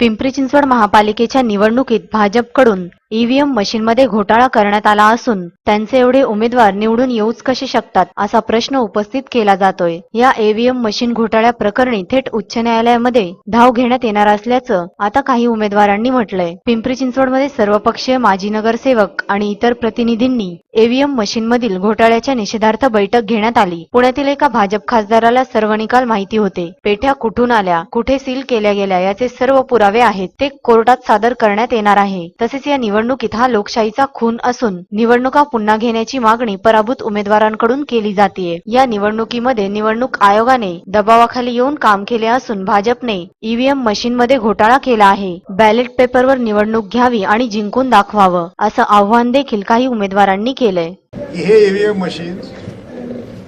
पिंपरी चिंचवड महापालिकेच्या निवडणुकीत भाजपकडून ईव्हीएम मशीनमध्ये घोटाळा करण्यात आला असून त्यांचे एवढे उमेदवार निवडून येऊच कसे शकतात असा प्रश्न उपस्थित केला जातोय. या ईव्हीएम मशीन घोटाळ्या प्रकरणी थेट उच्च न्यायालयामध्ये धाव घेण्यात येणार असल्याचं आता काही उमेदवारांनी म्हटलंय. पिंपरी चिंचवडमध्ये सर्वपक्षीय माजी नगरसेवक आणि इतर प्रतिनिधींनी ईव्हीएम मशीनमधील घोटाळ्याच्या निषेधार्थ बैठक घेण्यात आली. पुण्यातील एका भाजप खासदाराला सर्व निकाल माहिती होते. पेठ्या कुठून आल्या कुठे सील केल्या गेल्या याचे सर्व पुरावे आहेत. ते कोर्टात सादर करण्यात येणार आहे. तसेच या निवड निवडणुकीत हा लोकशाहीचा खून असून निवडणुका पुन्हा घेण्याची मागणी पराभूत उमेदवारांकडून केली जाते या निवडणुकीमध्ये निवडणूक आयोगाने दबावाखाली येऊन काम केले असून भाजपने ईव्हीएम मशीनमध्ये घोटाळा केला आहे. बॅलेट पेपरवर निवडणूक घ्यावी आणि जिंकून दाखवावं असं आव्हान देखील काही उमेदवारांनी केलंय. हे ईव्हीएम मशीन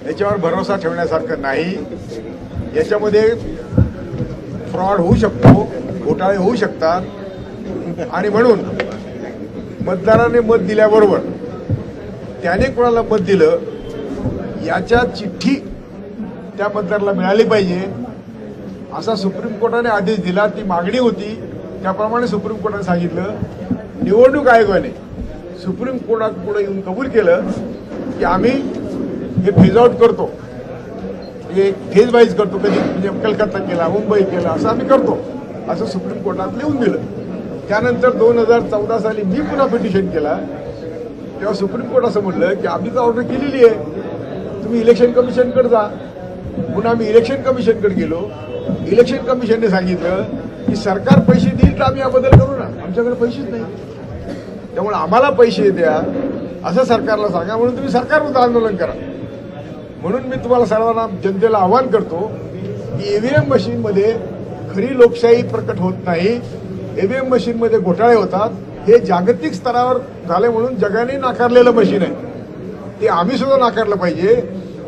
याच्यावर भरोसा ठेवण्यासारखं नाही. याच्यामध्ये फ्रॉड होऊ शकतो घोटाळे होऊ शकतात. आणि म्हणून मतदाराने मत दिल्याबरोबर त्याने कोणाला मत दिलं याच्या चिठ्ठी त्या मतदाराला मिळाली पाहिजे. असा सुप्रीम कोर्टाने आदेश दिला ती मागणी होती. त्याप्रमाणे सुप्रीम कोर्टाने सांगितलं निवडणूक आयोगाने सुप्रीम कोर्टात पुढे येऊन कबूल केलं की आम्ही हे फेज आउट करतो. हे फेज वाईज करतो कधी म्हणजे कलकत्ता केला मुंबई केला असं आम्ही करतो. असं सुप्रीम कोर्टात लिहून दिलं. त्यानंतर दोन हजार चौदा साली मी पुन्हा पिटिशन केला. तेव्हा सुप्रीम कोर्ट असं म्हटलं की आम्ही तर ऑर्डर केलेली आहे. तुम्ही इलेक्शन कमिशनकडे जा. पुन्हा आम्ही इलेक्शन कमिशनकडे गेलो. इलेक्शन कमिशनने सांगितलं की सरकार पैसे देईल तर आम्ही हा बदल करू ना. आमच्याकडे पैसेच नाही. त्यामुळे आम्हाला पैसे द्या. असं सरकारला सांगा. म्हणून तुम्ही सरकारविरुद्ध आंदोलन करा. म्हणून मी तुम्हाला सर्वांना जनतेला आवाहन करतो की ईव्हीएम मशीनमध्ये खरी लोकशाही प्रकट होत नाही. ईव्हीएम मशीनमध्ये घोटाळे होतात. हे जागतिक स्तरावर झाले म्हणून जगाने नाकारलेलं मशीन आहे. ते आम्ही सुद्धा नाकारलं पाहिजे.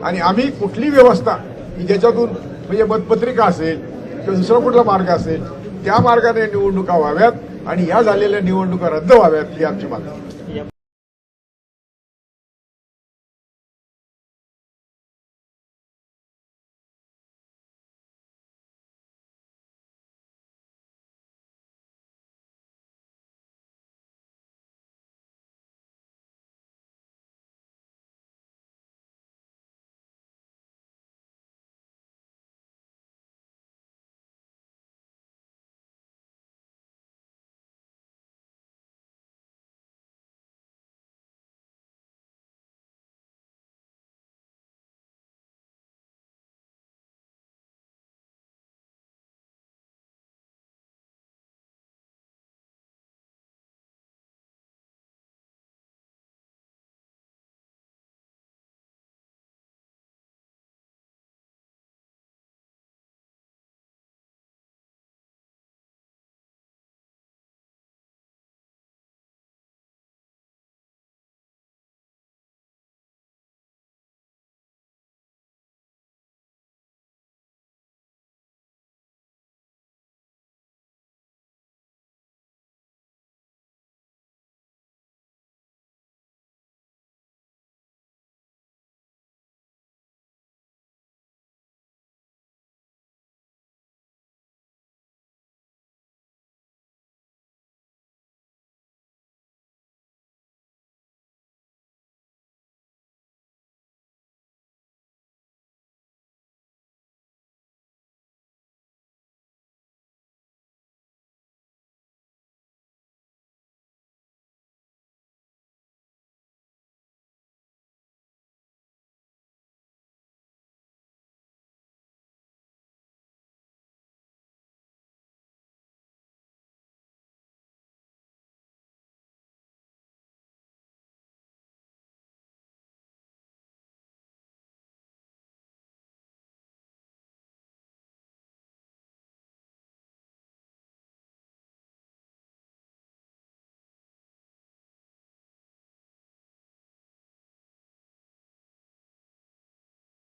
आणि आम्ही कुठली व्यवस्था की ज्याच्यातून म्हणजे मतपत्रिका असेल किंवा दुसरा कुठला मार्ग असेल त्या मार्गाने निवडणुका व्हाव्यात आणि या झालेल्या निवडणुका रद्द व्हाव्यात ही आमची मागणी